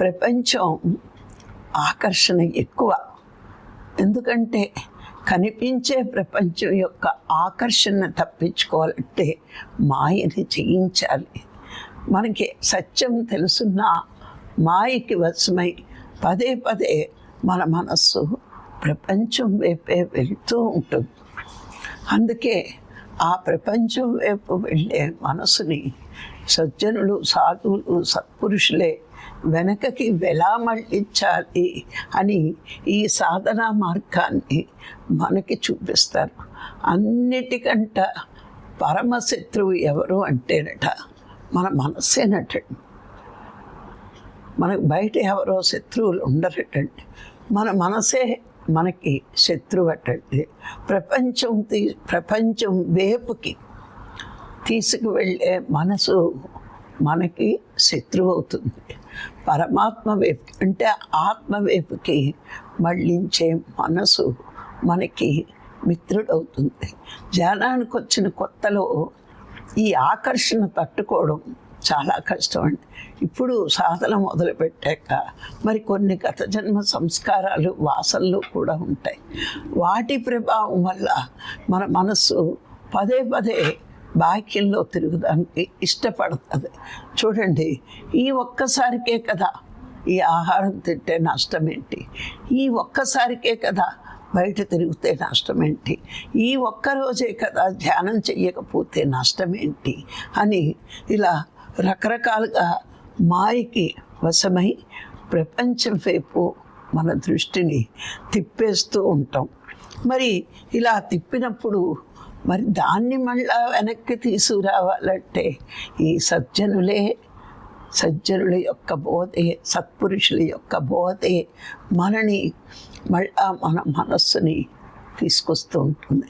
ప్రపంచం ఆకర్షణ ఎక్కువ. ఎందుకంటే కనిపించే ప్రపంచం యొక్క ఆకర్షణ తప్పించుకోవాలంటే మాయని జయించాలి. మనకి సత్యం తెలుసున్నా మాయకి వశమై పదే పదే మన మనస్సు ప్రపంచం వైపే వెళ్తూ ఉంటుంది. అందుకే ఆ ప్రపంచం వైపు వెళ్ళే మనసుని సజ్జనులు సాధువులు సత్పురుషులే వెనకకి ఎలా మళ్ళించాలి అని ఈ సాధనా మార్గాన్ని మనకి చూపిస్తారు. అన్నిటికంట పరమశత్రువు ఎవరు అంటేనట మన మనస్సేనటండి మనకు బయట ఎవరో శత్రువులు ఉండరటండి మన మనసే మనకి శత్రువు అటండి ప్రపంచం తీ ప్రపంచం వేపుకి తీసుకువెళ్ళే మనసు మనకి శత్రువు అవుతుంది పరమాత్మ వైపు అంటే ఆత్మ వైపుకి మళ్ళించే మనసు మనకి మిత్రుడవుతుంది. ధ్యానానికి వచ్చిన కొత్తలో ఈ ఆకర్షణ తట్టుకోవడం చాలా కష్టం అండి ఇప్పుడు సాధన మొదలుపెట్టాక మరి కొన్ని గత జన్మ సంస్కారాలు వాసనలు కూడా ఉంటాయి. వాటి ప్రభావం వల్ల మన మనస్సు పదే పదే బాక్యంలో తిరుగుదానికి ఇష్టపడుతుంది. చూడండి ఈ ఒక్కసారికే కదా ఈ ఆహారం తింటే నష్టం ఏంటి ఈ ఒక్కసారికే కదా బయట తిరిగితే నష్టం ఏంటి ఈ ఒక్కరోజే కదా ధ్యానం చెయ్యకపోతే నష్టం ఏంటి అని ఇలా రకరకాలుగా మాయకి వశమై ప్రపంచం వైపు మన దృష్టిని తిప్పేస్తూ ఉంటాం. మరి ఇలా తిప్పినప్పుడు మరి దాన్ని మళ్ళా వెనక్కి తీసుకురావాలంటే ఈ సజ్జనులే సజ్జనుల యొక్క బోధే సత్పురుషుల యొక్క బోధే మనని మళ్ళా మన మనస్సుని తీసుకొస్తూ ఉంటుంది.